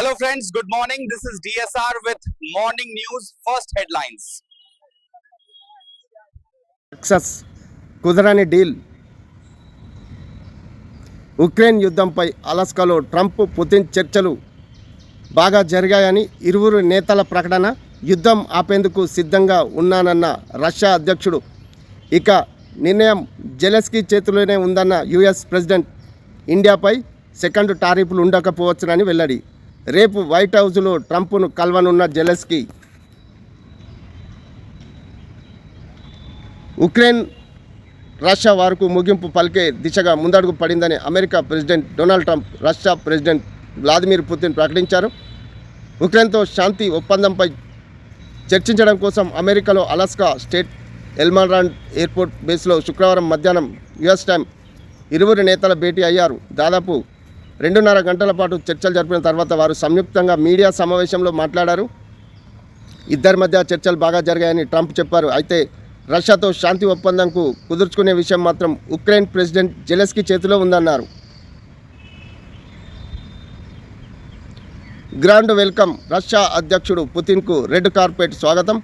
Hello, friends. Good morning. This is DSR with Morning News. First headlines. Success కుదరని deal Ukraine యుద్ధంపై అలాస్కాలో Trump Putin చర్చలు బాగా జరిగాయని ఇరువురు నేతల ప్రకటన యుద్ధం ఆపేందుకు సిద్ధంగా ఉన్నానన్న రష్యా అధ్యక్షుడు ఇక నిర్ణయం జెలెస్కీ చేతిలోనే ఉందన్న యుఎస్ ప్రెసిడెంట్ ఇండియాపై సెకండ్ టారిఫ్లు ఉండకపోవచ్చునని వెల్లడి రేపు వైట్ హౌస్లో ట్రంప్ను కలవనున్న జెలెస్కీ ఉక్రెయిన్ రష్యా వారికి ముగింపు పలికే దిశగా ముందడుగు పడిందని America president Donald Trump Russia president Vladimir Putin ప్రకటించారు. ఉక్రెయిన్తో శాంతి ఒప్పందంపై చర్చించడం కోసం అమెరికాలో అలాస్కా స్టేట్ ఎల్మరాండ్ ఎయిర్పోర్ట్ బేస్లో శుక్రవారం మధ్యాహ్నం యుఎస్ టైం ఇరువురు నేతల భేటీ అయ్యారు. దాదాపు రెండున్నర గంటల పాటు చర్చలు జరిపిన తర్వాత వారు సంయుక్తంగా మీడియా సమావేశంలో మాట్లాడారు. ఇద్దరి మధ్య చర్చలు బాగా జరిగాయని ట్రంప్ చెప్పారు. అయితే రష్యాతో శాంతి ఒప్పందంకు కుదుర్చుకునే విషయం మాత్రం ఉక్రెయిన్ ప్రెసిడెంట్ జెలెస్కీ చేతిలో ఉందన్నారు. గ్రాండ్ వెల్కమ్ రష్యా అధ్యక్షుడు పుతిన్కు రెడ్ కార్పెట్ స్వాగతం.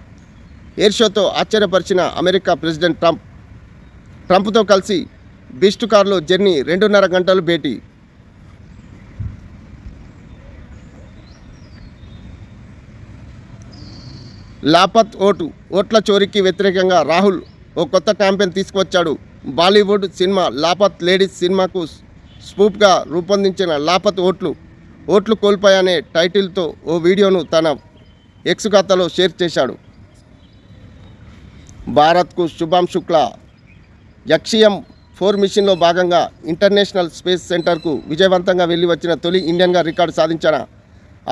ఎయిర్ షోతో ఆశ్చర్యపరిచిన అమెరికా ప్రెసిడెంట్ ట్రంప్. ట్రంప్తో కలిసి బిస్ట్ కార్లో జర్నీ రెండున్నర గంటలు భేటీ. లాపత్ ఓటు ఓట్ల చోరీకి వ్యతిరేకంగా రాహుల్ ఓ కొత్త క్యాంపెయిన్ తీసుకువచ్చాడు. బాలీవుడ్ సినిమా లాపత్ లేడీస్ సినిమాకు స్పూప్గా రూపొందించిన లాపత్ ఓట్లు ఓట్లు కోల్పోయానే టైటిల్తో ఓ వీడియోను తన ఎక్స్ ఖాతాలో షేర్ చేశాడు. భారత్కు శుభాం శుక్లా యక్షియం ఫోర్ మిషన్లో భాగంగా ఇంటర్నేషనల్ స్పేస్ సెంటర్కు విజయవంతంగా వెళ్ళి వచ్చిన తొలి ఇండియన్గా రికార్డు సాధించిన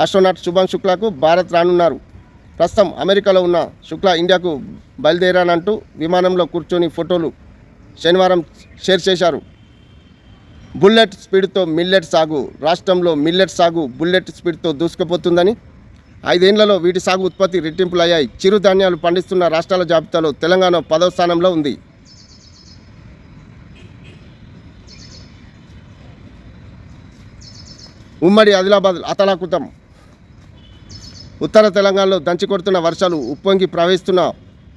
ఆస్ట్రోనాట్ శుభాం శుక్లాకు భారత్ రానున్నారు. ప్రస్తుతం అమెరికాలో ఉన్న శుక్లా ఇండియాకు బయలుదేరానంటూ విమానంలో కూర్చొని ఫోటోలు శనివారం షేర్ చేశారు. బుల్లెట్ స్పీడ్తో మిల్లెట్ సాగు రాష్ట్రంలో మిల్లెట్ సాగు బుల్లెట్ స్పీడ్తో దూసుకుపోతుందని ఐదేళ్ళలో వీటి సాగు ఉత్పత్తి రెట్టింపులయ్యాయి. చిరుధాన్యాలు పండిస్తున్న రాష్ట్రాల జాబితాలో తెలంగాణ పదవ స్థానంలో ఉంది. ఉమ్మడి ఆదిలాబాద్ అతలాకుతం ఉత్తర తెలంగాణలో దంచి కొడుతున్న వర్షాలు ఉప్పొంగి ప్రవహిస్తున్న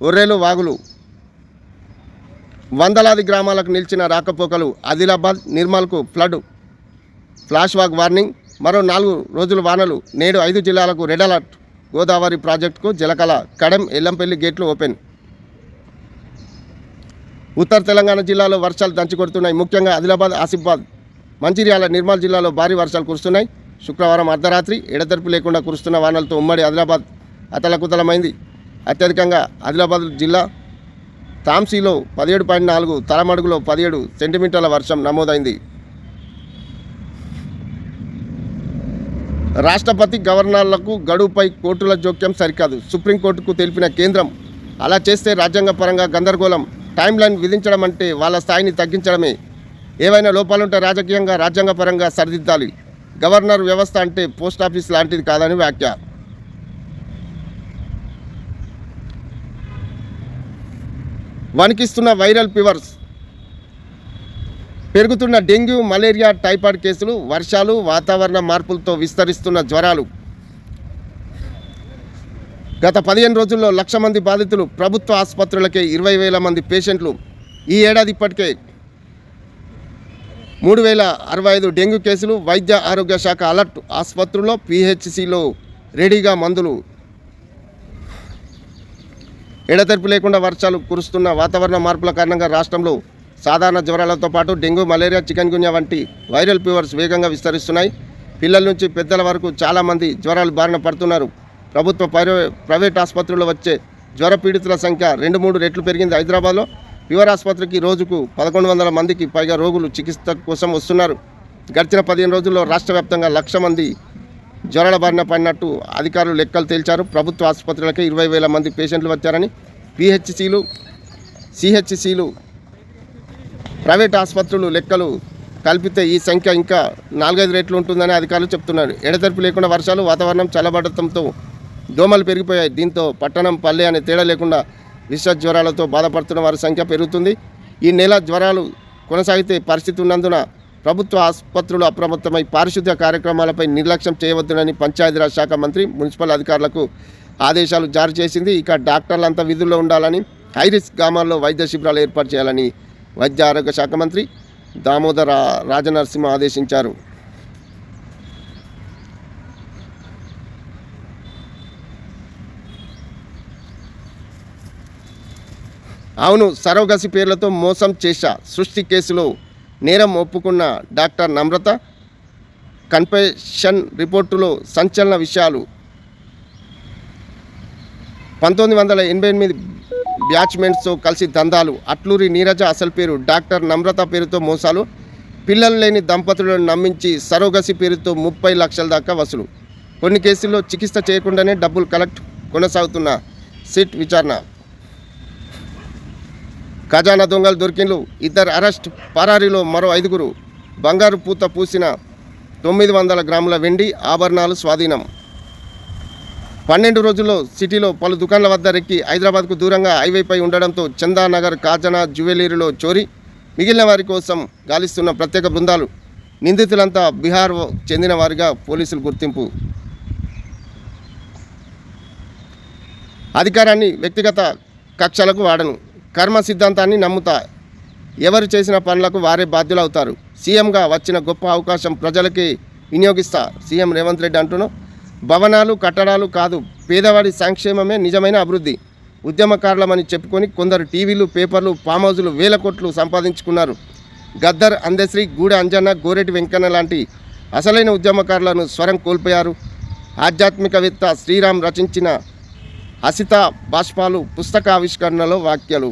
ఒర్రేలు వాగులు. వందలాది గ్రామాలకు నిలిచిన రాకపోకలు ఆదిలాబాద్ నిర్మల్కు ఫ్లడ్ ఫ్లాష్ వాగ్ వార్నింగ్ మరో నాలుగు రోజుల వానలు నేడు ఐదు జిల్లాలకు రెడ్ అలర్ట్. గోదావరి ప్రాజెక్టుకు జలకళ కడెం ఎల్లంపల్లి గేట్లు ఓపెన్. ఉత్తర తెలంగాణ జిల్లాలో వర్షాలు దంచి కొడుతున్నాయి. ముఖ్యంగా ఆదిలాబాద్ ఆసిఫాబాద్ మంచిర్యాల నిర్మల్ జిల్లాలో భారీ వర్షాలు కురుస్తున్నాయి. శుక్రవారం అర్ధరాత్రి ఎడతెరిపి లేకుండా కురుస్తున్న వానలతో ఉమ్మడి ఆదిలాబాద్ అతలకుతలమైంది. అత్యధికంగా ఆదిలాబాద్ జిల్లా తాంసీలో పదిహేడు పాయింట్ నాలుగు తలమడుగులో పదిహేడు సెంటీమీటర్ల వర్షం నమోదైంది. రాష్ట్రపతి గవర్నర్లకు గడువుపై కోర్టుల జోక్యం సరికాదు. సుప్రీంకోర్టుకు తెలిపిన కేంద్రం అలా చేస్తే రాజ్యాంగపరంగా గందరగోళం టైం లైన్ విధించడం అంటే వాళ్ళ స్థాయిని తగ్గించడమే. ఏవైనా లోపాలుంటే రాజకీయంగా రాజ్యాంగపరంగా సరిదిద్దాలి. గవర్నర్ వ్యవస్థ అంటే పోస్ట్ ఆఫీస్ లాంటిది కాదని వ్యాఖ్య. వణికిస్తున్న వైరల్ ఫీవర్స్. పెరుగుతున్న డెంగ్యూ మలేరియా టైఫాయిడ్ కేసులు వర్షాలు వాతావరణ మార్పులతో విస్తరిస్తున్న జ్వరాలు. గత పదిహేను రోజుల్లో లక్ష మంది బాధితులు ప్రభుత్వ ఆసుపత్రులకే ఇరవై వేల మంది పేషెంట్లు. ఈ ఏడాది ఇప్పటికే మూడు వేల అరవై ఐదు డెంగ్యూ కేసులు వైద్య ఆరోగ్య శాఖ అలర్ట్ ఆసుపత్రుల్లో పిహెచ్సిలో రెడీగా మందులు. ఎడతెరిపి లేకుండా వర్షాలు కురుస్తున్న వాతావరణ మార్పుల కారణంగా రాష్ట్రంలో సాధారణ జ్వరాలతో పాటు డెంగ్యూ మలేరియా చికెన్ గున్యా వంటి వైరల్ ఫీవర్స్ వేగంగా విస్తరిస్తున్నాయి. పిల్లల నుంచి పెద్దల వరకు చాలామంది జ్వరాలు బారిన పడుతున్నారు. ప్రభుత్వ ప్రైవేట్ ఆసుపత్రుల్లో వచ్చే జ్వర పీడితుల సంఖ్య రెండు మూడు రెట్లు పెరిగింది హైదరాబాద్లో. ఫీవర్ ఆసుపత్రికి రోజుకు పదకొండు వందల మందికి పైగా రోగులు చికిత్స కోసం వస్తున్నారు. గడిచిన పదిహేను రోజుల్లో రాష్ట్ర వ్యాప్తంగా లక్ష మంది జ్వరాల బారిన పడినట్టు అధికారులు లెక్కలు తేల్చారు. ప్రభుత్వ ఆసుపత్రులకే ఇరవై వేల మంది పేషెంట్లు వచ్చారని పిహెచ్సిలు సిహెచ్సిలు ప్రైవేట్ ఆసుపత్రులు లెక్కలు కలిపితే ఈ సంఖ్య ఇంకా నాలుగైదు రెట్లు ఉంటుందని అధికారులు చెప్తున్నారు. ఎడతెరిపి లేకుండా వర్షాలు వాతావరణం చల్లబడటంతో దోమలు పెరిగిపోయాయి. దీంతో పట్టణం పల్లె అనే తేడా లేకుండా విష జ్వరాలతో బాధపడుతున్న వారి సంఖ్య పెరుగుతుంది. ఈ నెల జ్వరాలు కొనసాగితే పరిస్థితి ఉన్నందున ప్రభుత్వ ఆసుపత్రులు అప్రమత్తమై పారిశుద్ధ్య కార్యక్రమాలపై నిర్లక్ష్యం చేయవద్దునని పంచాయతీరాజ్ శాఖ మంత్రి మున్సిపల్ అధికారులకు ఆదేశాలు జారీ చేసింది. ఇక డాక్టర్లంతా విధుల్లో ఉండాలని హైరిస్క్ గ్రామాల్లో వైద్య శిబిరాలు ఏర్పాటు చేయాలని వైద్య ఆరోగ్య శాఖ మంత్రి దామోదర రాజనరసింహ ఆదేశించారు. అవును సరోగసి పేర్లతో మోసం చేశా సృష్టి కేసులో నేరం ఒప్పుకున్న డాక్టర్ నమ్రత. కన్ఫెషన్ రిపోర్టులో సంచలన విషయాలు. పంతొమ్మిది వందల ఎనభై ఎనిమిది బ్యాచ్మెంట్స్తో కలిసి దందాలు. అట్లూరి నీరజ అసలు పేరు డాక్టర్ నమ్రత పేరుతో మోసాలు. పిల్లలు లేని దంపతులను నమ్మించి సరోగసి పేరుతో ముప్పై లక్షల దాకా వసూలు. కొన్ని కేసుల్లో చికిత్స చేయకుండానే డబ్బులు కలెక్ట్ కొనసాగుతున్న సిట్ విచారణ. ఖజానా దొంగలు దొరికిండ్లు. ఇద్దరు అరెస్ట్ పరారీలో మరో ఐదుగురు. బంగారు పూత పూసిన తొమ్మిది వందల గ్రాముల వెండి ఆభరణాలు స్వాధీనం. పన్నెండు రోజుల్లో సిటీలో పలు దుకాణాల వద్ద రెక్కి హైదరాబాద్కు దూరంగా హైవేపై ఉండడంతో చందానగర్ కాజనా జ్యువెలరీలో చోరీ. మిగిలిన వారి కోసం గాలిస్తున్న ప్రత్యేక బృందాలు. నిందితులంతా బీహార్ చెందిన వారిగా పోలీసులు గుర్తింపు. అధికారాన్ని వ్యక్తిగత కక్షలకు వాడను. కర్మ సిద్ధాంతాన్ని నమ్ముతా. ఎవరు చేసిన పనులకు వారే బాధ్యులు అవుతారు సీఎంగా వచ్చిన గొప్ప అవకాశం ప్రజలకి వినియోగిస్తా. సీఎం రేవంత్ రెడ్డి అంటున్నాం భవనాలు కట్టడాలు కాదు పేదవాడి సంక్షేమమే నిజమైన అభివృద్ధి. ఉద్యమకారులమని చెప్పుకొని కొందరు టీవీలు పేపర్లు ఫామ్ హౌజులు వేల కోట్లు సంపాదించుకున్నారు. గద్దర్ అందశ్రీ గూడె అంజన్న గోరెటి వెంకన్న లాంటి అసలైన ఉద్యమకారులను స్వరం కోల్పోయారు. ఆధ్యాత్మికవేత్త శ్రీరామ్ రచించిన అసిత బాష్పాలు పుస్తక ఆవిష్కరణలో వాక్యాలు